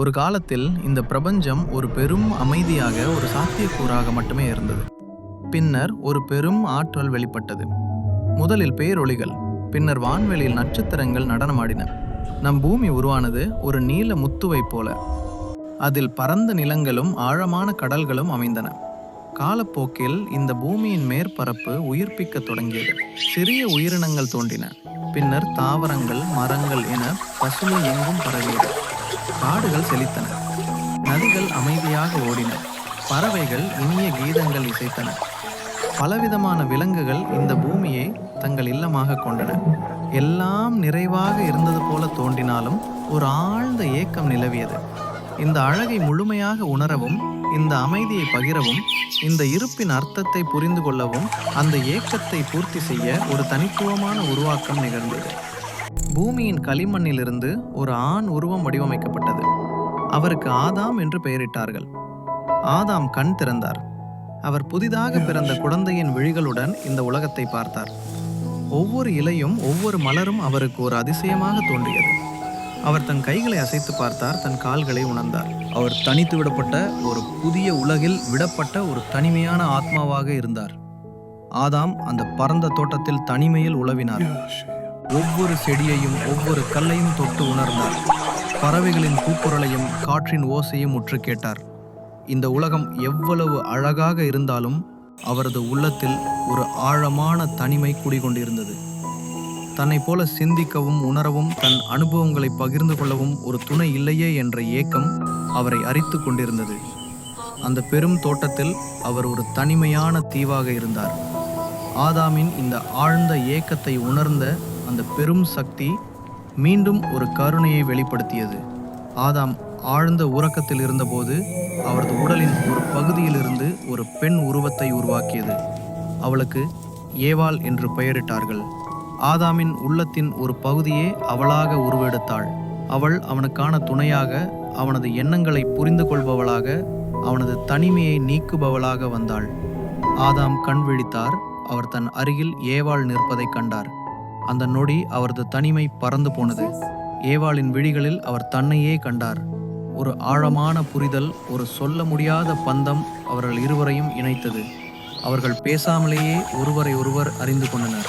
ஒரு காலத்தில் இந்த பிரபஞ்சம் ஒரு பெரும் அமைதியாக ஒரு சாத்தியக்கூறாக மட்டுமே இருந்தது. பின்னர் ஒரு பெரும் ஆற்றல் வெளிப்பட்டது. முதலில் பேரொளிகள் பின்னர் வான்வெளியில் நட்சத்திரங்கள் நடனமாடின. நம் பூமி உருவானது ஒரு நீல முத்துவைப் போல. அதில் பரந்த நிலங்களும் ஆழமான கடல்களும் அமைந்தன. காலப்போக்கில் இந்த பூமியின் மேற்பரப்பு உயிர்ப்பிக்கத் தொடங்கியது. சிறிய உயிரினங்கள் தோன்றின. பின்னர் தாவரங்கள் மரங்கள் என பசுமை எங்கும் பரவியது. காடுகள் செழித்தன. நதிகள் அமைதியாக ஓடின. பறவைகள் இனிய கீதங்கள் இசைத்தன. பலவிதமான விலங்குகள் இந்த பூமியை தங்கள் இல்லமாக கொண்டன. எல்லாம் நிறைவாக இருந்தது போல தோன்றினாலும் ஒரு ஆழ்ந்த ஏக்கம் நிலவியது. இந்த அழகை முழுமையாக உணரவும் இந்த அமைதியை பகிரவும் இந்த இருப்பின் அர்த்தத்தை புரிந்து கொள்ளவும் அந்த ஏக்கத்தை பூர்த்தி செய்ய ஒரு தனித்துவமான உருவாக்கம் நிகழ்ந்தது. பூமியின் களிமண்ணிலிருந்து ஒரு ஆண் உருவம் வடிவமைக்கப்பட்டது. அவருக்கு ஆதாம் என்று பெயரிட்டார்கள். ஆதாம் கண் திறந்தார். அவர் புதிதாக பிறந்த குழந்தையின் விழிகளுடன் இந்த உலகத்தை பார்த்தார். ஒவ்வொரு இலையும் ஒவ்வொரு மலரும் அவருக்கு ஒரு அதிசயமாக தோன்றியது. அவர் தன் கைகளை அசைத்து பார்த்தார் தன் கால்களை உணர்ந்தார். அவர் தனித்து விடப்பட்ட ஒரு புதிய உலகில் விடப்பட்ட ஒரு தனிமையான ஆத்மாவாக இருந்தார். ஆதாம் அந்த பரந்த தோட்டத்தில் தனிமையில் உழவினார் ஒவ்வொரு செடியையும் ஒவ்வொரு கல்லையும் தொட்டு உணர்ந்தார். பறவைகளின் கூக்குரலையும் காற்றின் ஓசையும் உற்று கேட்டார். இந்த உலகம் எவ்வளவு அழகாக இருந்தாலும் அவரது உள்ளத்தில் ஒரு ஆழமான தனிமை குடிகொண்டிருந்தது. தன்னைப் போல சிந்திக்கவும் உணரவும் தன் அனுபவங்களை பகிர்ந்து கொள்ளவும் ஒரு துணை இல்லையே என்ற ஏக்கம் அவரை அரித்து கொண்டிருந்தது. அந்த பெரும் தோட்டத்தில் அவர் ஒரு தனிமையான தீவாக இருந்தார். ஆதாமின் இந்த ஆழ்ந்த ஏக்கத்தை உணர்ந்த அந்த பெரும் சக்தி மீண்டும் ஒரு கருணையை வெளிப்படுத்தியது. ஆதாம் ஆழ்ந்த உறக்கத்தில் இருந்தபோது அவரது உடலின் ஒரு பகுதியிலிருந்து ஒரு பெண் உருவத்தை உருவாக்கியது. அவளுக்கு ஏவாள் என்று பெயரிட்டார்கள். ஆதாமின் உள்ளத்தின் ஒரு பகுதியே அவளாக உருவெடுத்தாள். அவள் அவனுக்கான துணையாக அவனது எண்ணங்களை புரிந்து கொள்பவளாக அவனது தனிமையை நீக்குபவளாக வந்தாள். ஆதாம் கண் விழித்தார். அவர் தன் அருகில் ஏவாள் நிற்பதைக் கண்டார். அந்த நொடி அவரது தனிமை பறந்து போனது. ஏவாளின் விழிகளில் அவர் தன்னையே கண்டார். ஒரு ஆழமான புரிதல் ஒரு சொல்ல முடியாத பந்தம் அவர்கள் இருவரையும் இணைத்தது. அவர்கள் பேசாமலேயே ஒருவரை ஒருவர் அறிந்து கொண்டனர்.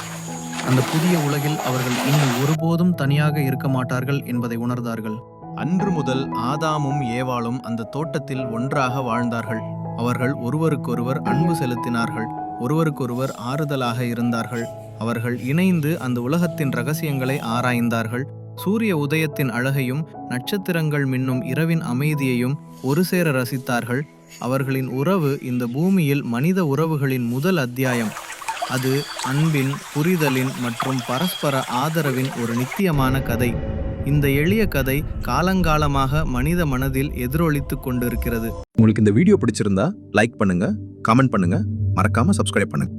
அந்த புதிய உலகில் அவர்கள் இனி ஒருபோதும் தனியாக இருக்க மாட்டார்கள் என்பதை உணர்ந்தார்கள். அன்று முதல் ஆதாமும் ஏவாளும் அந்த தோட்டத்தில் ஒன்றாக வாழ்ந்தார்கள். அவர்கள் ஒருவருக்கொருவர் அன்பு செலுத்தினார்கள். ஒருவருக்கொருவர் ஆறுதலாக இருந்தார்கள். அவர்கள் இணைந்து அந்த உலகத்தின் ரகசியங்களை ஆராய்ந்தார்கள். சூரிய உதயத்தின் அழகையும் நட்சத்திரங்கள் மின்னும் இரவின் அமைதியையும் ஒரு சேர ரசித்தார்கள். அவர்களின் உறவு இந்த பூமியில் மனித உறவுகளின் முதல் அத்தியாயம். அது அன்பின் புரிதலின் மற்றும் பரஸ்பர ஆதரவின் ஒரு நித்தியமான கதை. இந்த எளிய கதை காலங்காலமாக மனித மனதில் எதிரொலித்து கொண்டிருக்கிறது. உங்களுக்கு இந்த வீடியோ பிடிச்சிருந்தா லைக் பண்ணுங்க கமெண்ட் பண்ணுங்க. மறக்காம சப்ஸ்கிரைப் பண்ணுங்க.